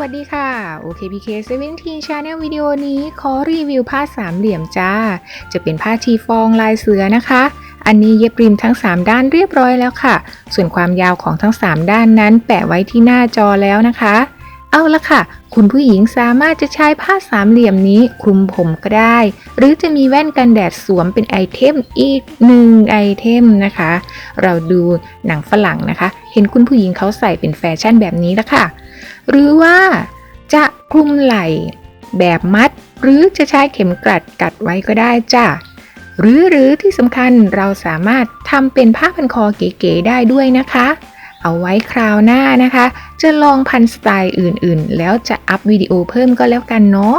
วัสดีค่ะ OKPK 17 Channel วิดีโอนี้ขอรีวิวผ้าสามเหลี่ยมจ้า จะเป็นผ้าชีฟองลายเสือนะคะ อันนี้เย็บริมทั้ง 3 ด้านเรียบร้อยแล้วค่ะ ส่วนความยาวของทั้ง 3 ด้านนั้นแปะไว้ที่หน้าจอแล้วนะคะ เอาละค่ะ คุณผู้หญิงสามารถจะใช้ผ้าสามเหลี่ยมนี้คลุมผมก็ได้ หรือจะมีแว่นกันแดดสวมเป็นไอเทมอีกหนึ่งไอเทมนะคะ เราดูหนังฝรั่งนะคะ เห็นคุณผู้หญิงเขาใส่เป็นแฟชั่นแบบนี้แล้วค่ะ หรือว่าจะคลุมไหล่แบบมัด หรือจะใช้เข็มกลัดกัดไว้ก็ได้จ้ะหรือหรือที่สำคัญเราสามารถทำเป็นผ้าพันคอเก๋ๆได้ด้วยนะคะ เอาไว้คราวหน้านะคะ จะลองพันสไตล์อื่นๆ แล้วจะอัพวิดีโอเพิ่มก็แล้วกันเนาะ